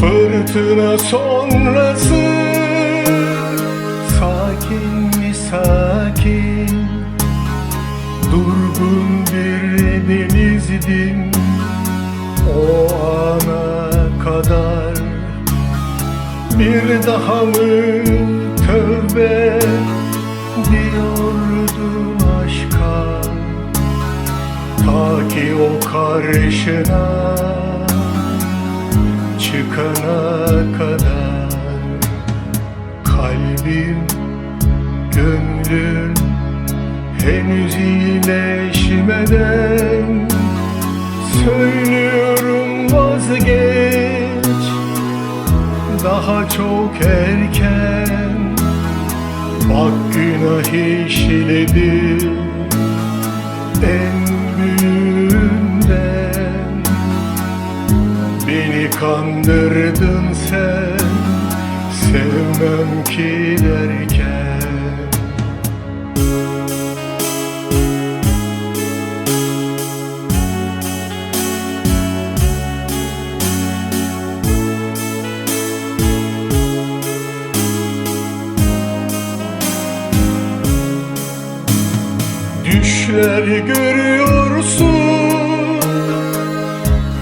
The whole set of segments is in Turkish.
Fırtına sonrası. Sakin mi sakin? Durgun bir denizdim O ana kadar. Bir daha mı? Tövbe. Diyordum aşka. Ta ki o karşına çıkana kadar Kalbim, gönlüm henüz iyileşmeden Söylüyorum vazgeç. Daha çok erken Bak günah işledi Kandırdın sen Sevmem ki derken. Düşler görüyorsun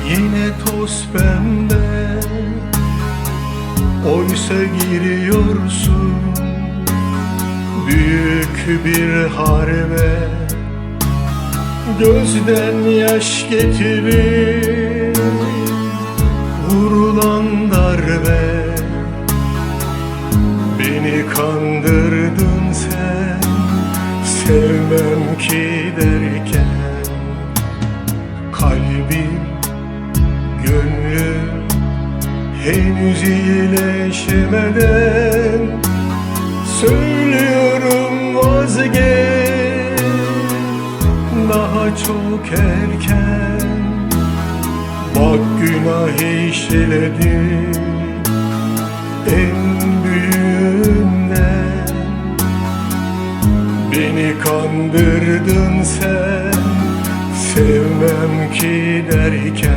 Yine toz pembe Oysa giriyorsun. Büyük bir harbe Gözden yaş getirir Vurulan darbe. Beni kandırdın sen Sevmem ki derken. Kalbim, gönlüm Henüz iyileşmeden Söylüyorum vazgeç. Daha çok erken. Bak günah işledim En büyüğünden. Beni kandırdın sen Sevmem ki derken